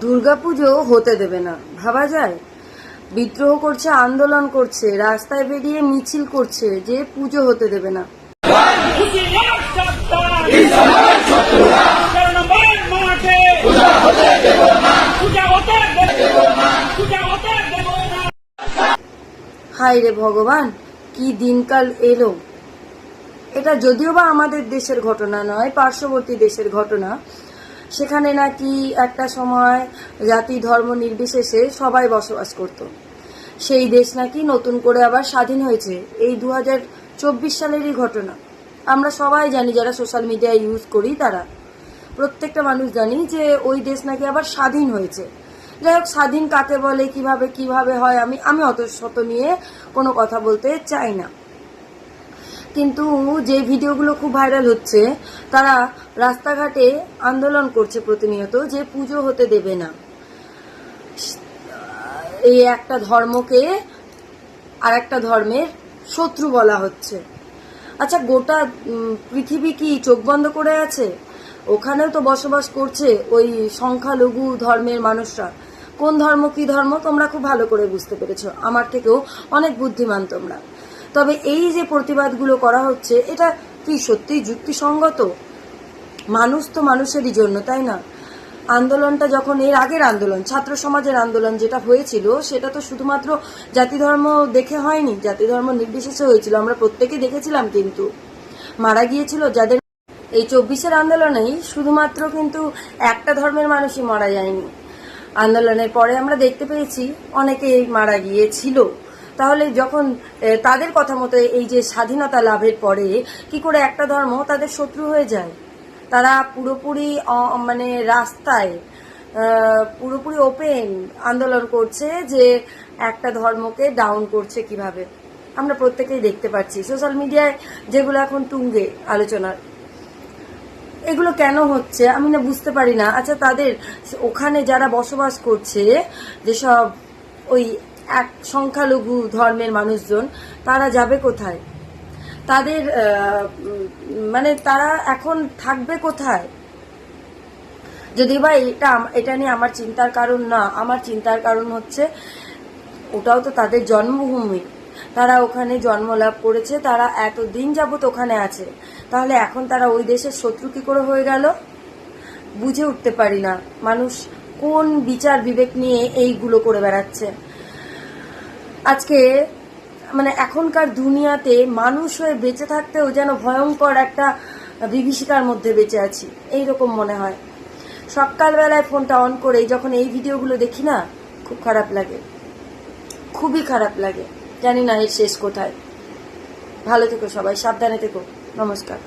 দুর্গাপুজো হতে দেবে না, ভাবা যায়? বিদ্রোহ করছে, আন্দোলন করছে, রাস্তায় বেরিয়ে মিছিল করছে, যে পুজো হতে দেবে না। হায় রে ভগবান, কি দিনকাল এলো। এটা যদিও বা আমাদের দেশের ঘটনা নয়, পার্শ্ববর্তী দেশের ঘটনা সেখানে নাকি একটা সময় জাতি ধর্ম নির্বিশেষে সবাই বসবাস করত। সেই দেশ নাকি নতুন করে আবার স্বাধীন হয়েছে। এই দু হাজার চব্বিশ সালেরই ঘটনা। আমরা সবাই জানি যারা সোশ্যাল মিডিয়া ইউজ করি তারা। প্রত্যেকটা মানুষ জানি যে ওই দেশ নাকি আবার স্বাধীন হয়েছে। যাই হোক, স্বাধীন কাকে বলে, কীভাবে কীভাবে হয়, আমি আমি অত শত নিয়ে কোনো কথা বলতে চাই না। কিন্তু যে ভিডিওগুলো খুব ভাইরাল হচ্ছে, তারা রাস্তাঘাটে আন্দোলন করছে প্রতিনিয়ত যে পুজো হতে দেবে না। এই একটা ধর্মকে আর একটা ধর্মের শত্রু বলা হচ্ছে। আচ্ছা গোটা পৃথিবী কি চোখ বন্ধ করে আছে? ওখানেও তো বসবাস করছে ওই সংখ্যালঘু ধর্মের মানুষরা। কোন ধর্ম, কি ধর্ম, তোমরা খুব ভালো করে বুঝতে পেরেছ। আমার থেকেও অনেক বুদ্ধিমান তোমরা। তবে এই যে প্রতিবাদগুলো করা হচ্ছে, এটা কি সত্যিই যুক্তিসঙ্গত? মানুষ তো মানুষেরই জন্য, তাই না? আন্দোলনটা যখন এর আগের আন্দোলন, ছাত্র সমাজের আন্দোলন যেটা হয়েছিল, সেটা তো শুধুমাত্র জাতি ধর্ম দেখে হয়নি, জাতি ধর্ম নির্বিশেষে হয়েছিল, আমরা প্রত্যেকে দেখেছিলাম কিন্তু। মারা গিয়েছিল যাদের এই চব্বিশের আন্দোলনেই শুধুমাত্র কিন্তু একটা ধর্মের মানুষই মারা যায়নি। আন্দোলনের পরে আমরা দেখতে পেয়েছি, অনেকেই মারা গিয়েছিল। তাহলে যখন তাদের কথা মতো এই যে স্বাধীনতা লাভের পরে কি করে একটা ধর্ম তাদের শত্রু হয়ে যায়? তারা পুরোপুরি মানে রাস্তায় পুরোপুরি ওপেন আন্দোলন করছে যে একটা ধর্মকে ডাউন করছে কীভাবে? আমরা প্রত্যেকেই দেখতে পাচ্ছি। সোশ্যাল মিডিয়ায় যেগুলো এখন তুঙ্গে আলোচনার এগুলো কেন হচ্ছে আমি না বুঝতে পারি না। আচ্ছা তাদের ওখানে যারা বসবাস করছে যেসব ওই এক সংখ্যালঘু ধর্মের মানুষজন, তারা যাবে কোথায়? তাদের মানে তারা এখন থাকবে কোথায়? যদি বা এটা এটা নিয়ে আমার চিন্তার কারণ না, আমার চিন্তার কারণ হচ্ছে ওটাও তো তাদের জন্মভূমি। তারা ওখানে জন্ম লাভ করেছে, তারা এতদিন যাবত ওখানে আছে। তাহলে এখন তারা ওই দেশের শত্রু কি করে হয়ে গেল? বুঝে উঠতে পারি না। মানুষ কোন বিচার বিবেক নিয়ে এইগুলো করে বেড়াচ্ছে? আজকে মানে এখনকার দুনিয়াতে মানুষ হয়ে বেঁচে থাকতেও যেন ভয়ঙ্কর একটা বিভীষিকার মধ্যে বেঁচে আছি। এই রকম মনে হয়। সকালবেলায় ফোনটা অন করে যখন এই ভিডিওগুলো দেখি না, খুব খারাপ লাগে। খুবই খারাপ লাগে। জানি না এর শেষ কোথায়। ভালো থেকো সবাই, সাবধানে থেকো। নমস্কার।